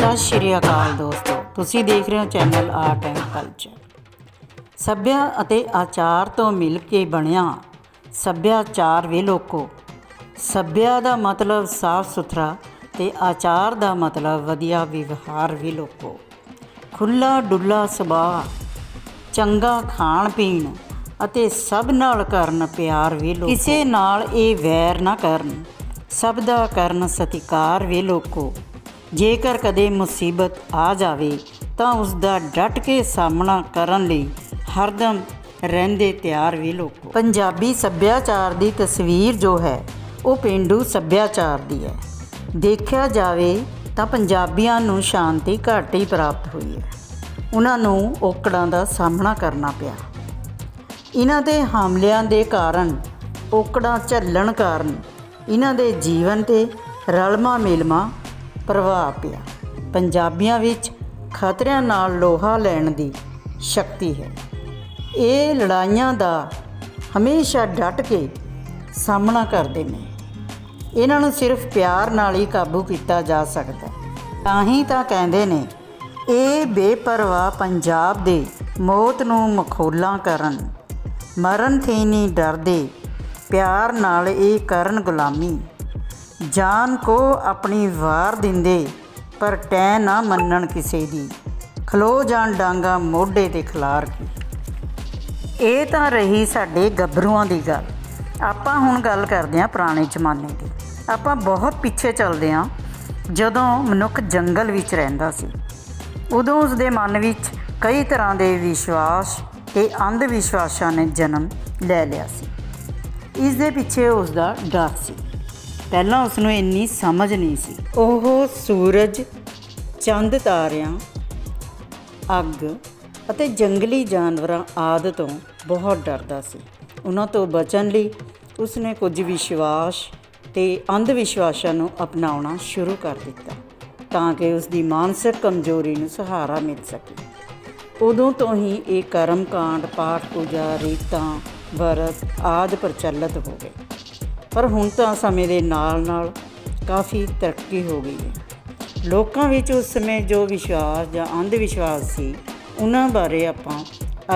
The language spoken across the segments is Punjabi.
ਸਤਿ ਸ਼੍ਰੀ ਅਕਾਲ ਦੋਸਤੋ। ਤੁਸੀਂ ਦੇਖ ਰਹੇ ਹੋ ਚੈਨਲ ਆਰਟ ਐਂਡ ਕਲਚਰ ਸੱਭਿਆ ਅਤੇ ਆਚਾਰ ਤੋਂ ਮਿਲ ਕੇ ਬਣਿਆ ਸੱਭਿਆਚਾਰ ਵੇ ਲੋਕੋ। ਸੱਭਿਆ ਦਾ ਮਤਲਬ ਸਾਫ਼ ਸੁਥਰਾ ਤੇ ਆਚਾਰ ਦਾ ਮਤਲਬ ਵਧੀਆ ਵਿਵਹਾਰ ਵੀ ਲੋਕੋ। ਖੁੱਲਾ ਡੁੱਲਾ ਸੁਭਾਅ, ਚੰਗਾ ਖਾਣ ਪੀਣ ਅਤੇ ਸਭ ਨਾਲ ਕਰਨ ਪਿਆਰ ਵੀ ਲੋਕੋ। ਕਿਸੇ ਨਾਲ ਇਹ ਵੈਰ ਨਾ ਕਰਨ, ਸਭ ਦਾ ਕਰਨ ਸਤਿਕਾਰ ਵੀ ਲੋਕੋ। ਜੇਕਰ ਕਦੇ ਮੁਸੀਬਤ ਆ ਜਾਵੇ, ਤਾਂ ਉਸ ਦਾ ਡਟ ਕੇ ਸਾਹਮਣਾ ਕਰਨ ਲਈ ਹਰਦਮ ਰਹਿੰਦੇ ਤਿਆਰ ਵੀ ਲੋਕੋ। ਪੰਜਾਬੀ ਸੱਭਿਆਚਾਰ ਦੀ ਤਸਵੀਰ ਜੋ ਹੈ, ਉਹ ਪਿੰਡੂ ਸੱਭਿਆਚਾਰ ਦੀ ਹੈ। ਦੇਖਿਆ ਜਾਵੇ, ਤਾਂ ਪੰਜਾਬੀਆਂ ਨੂੰ ਸ਼ਾਂਤੀ ਘੱਟ ਹੀ ਪ੍ਰਾਪਤ ਹੋਈ ਹੈ। ਉਹਨਾਂ ਨੂੰ ਔਕੜਾਂ ਦਾ ਸਾਹਮਣਾ ਕਰਨਾ ਪਿਆ। ਇਹਨਾਂ ਦੇ ਹਮਲਿਆਂ ਦੇ ਕਾਰਨ, ਔਕੜਾਂ ਝੱਲਣ ਕਾਰਨ, ਇਹਨਾਂ ਦੇ ਜੀਵਨ ਤੇ ਰਲਮਾ ਮਿਲਮਾ ਪ੍ਰਭਾਵ ਪਿਆ। ਪੰਜਾਬੀਆਂ ਵਿੱਚ ਖਤਰਿਆਂ ਨਾਲ ਲੋਹਾ ਲੈਣ ਦੀ ਸ਼ਕਤੀ ਹੈ। ਇਹ ਲੜਾਈਆਂ ਦਾ ਹਮੇਸ਼ਾ ਡਟ ਕੇ ਸਾਹਮਣਾ ਕਰਦੇ ਨੇ। ਇਹਨਾਂ ਨੂੰ ਸਿਰਫ ਪਿਆਰ ਨਾਲ ਹੀ ਕਾਬੂ ਕੀਤਾ ਜਾ ਸਕਦਾ ਤਾਂ ਹੀ ਤਾਂ ਕਹਿੰਦੇ ਨੇ, ਇਹ ਬੇਪਰਵਾਹ ਪੰਜਾਬ ਦੇ ਮੌਤ ਨੂੰ ਮਖੌਲਾਂ ਕਰਨ, ਮਰਨ ਤੇ ਨਹੀਂ ਡਰਦੇ, ਪਿਆਰ ਨਾਲ ਇਹ ਕਰਨ ਗੁਲਾਮੀ। ਜਾਨ ਕੋ ਆਪਣੀ ਵਾਰ ਦਿੰਦੇ, ਪਰ ਟੈ ਨਾ ਮੰਨਣ ਕਿਸੇ ਦੀ। ਖਲੋ ਜਾਣ ਡਾਂਗਾ ਮੋਢੇ ਤੇ ਖਲਾਰ ਕੇ। ਇਹ ਤਾਂ ਰਹੀ ਸਾਡੇ ਗੱਭਰੂਆਂ ਦੀ ਗੱਲ। ਆਪਾਂ ਹੁਣ ਗੱਲ ਕਰਦੇ ਹਾਂ ਪੁਰਾਣੇ ਜ਼ਮਾਨੇ ਦੀ। ਆਪਾਂ ਬਹੁਤ ਪਿੱਛੇ ਚੱਲਦੇ ਹਾਂ, ਜਦੋਂ ਮਨੁੱਖ ਜੰਗਲ ਵਿੱਚ ਰਹਿੰਦਾ ਸੀ। ਉਦੋਂ ਉਸ ਦੇ ਮਨ ਵਿੱਚ ਕਈ ਤਰ੍ਹਾਂ ਦੇ ਵਿਸ਼ਵਾਸ ਤੇ ਅੰਧ ਵਿਸ਼ਵਾਸਾਂ ਨੇ ਜਨਮ ਲੈ ਲਿਆ ਸੀ। ਇਸ ਦੇ ਪਿੱਛੇ ਉਸ ਦਾ ਡਰ ਸੀ। ਪਹਿਲਾਂ ਉਸ ਨੂੰ ਇੰਨੀ ਸਮਝ ਨਹੀਂ ਸੀ। ਉਹ ਸੂਰਜ, ਚੰਦ, ਤਾਰਿਆਂ, ਅੱਗ ਅਤੇ ਜੰਗਲੀ ਜਾਨਵਰਾਂ ਆਦਿ ਤੋਂ ਬਹੁਤ ਡਰਦਾ ਸੀ। ਉਹਨਾਂ ਤੋਂ ਬਚਣ ਲਈ ਉਸਨੇ ਕੁਝ ਵਿਸ਼ਵਾਸ ਤੇ ਅੰਧ ਵਿਸ਼ਵਾਸਾਂ ਨੂੰ ਅਪਣਾਉਣਾ ਸ਼ੁਰੂ ਕਰ ਦਿੱਤਾ ਤਾਂ ਕਿ ਉਸ ਦੀ ਮਾਨਸਿਕ ਕਮਜ਼ੋਰੀ ਨੂੰ ਸਹਾਰਾ ਮਿਲ ਸਕੇ। ਉਦੋਂ ਤੋਂ ਹੀ ਇਹ ਕਰਮਕਾਂਡ ਪਾਠ ਪੂਜਾ ਰੀਤਾਂ, ਵਰਤ ਆਦਿ ਪ੍ਰਚਲਿਤ ਹੋ ਗਏ। ਪਰ ਹੁਣ ਤਾਂ ਸਮੇਂ ਦੇ ਨਾਲ-ਨਾਲ ਕਾਫੀ ਤਰੱਕੀ ਹੋ ਗਈ ਹੈ। ਲੋਕਾਂ ਵਿੱਚ ਉਸ ਸਮੇਂ ਜੋ ਵਿਸ਼ਵਾਸ ਜਾਂ ਅੰਧ ਵਿਸ਼ਵਾਸ ਸੀ, ਉਹਨਾਂ ਬਾਰੇ ਆਪਾਂ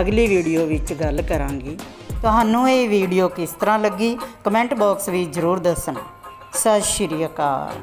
ਅਗਲੀ ਵੀਡੀਓ ਵਿੱਚ ਗੱਲ ਕਰਾਂਗੇ। ਤੁਹਾਨੂੰ ਇਹ ਵੀਡੀਓ ਕਿਸ ਤਰ੍ਹਾਂ ਲੱਗੀ? ਕਮੈਂਟ ਬਾਕਸ ਵਿੱਚ ਜ਼ਰੂਰ ਦੱਸਣਾ। ਸਤਿ ਸ਼੍ਰੀ ਅਕਾਲ।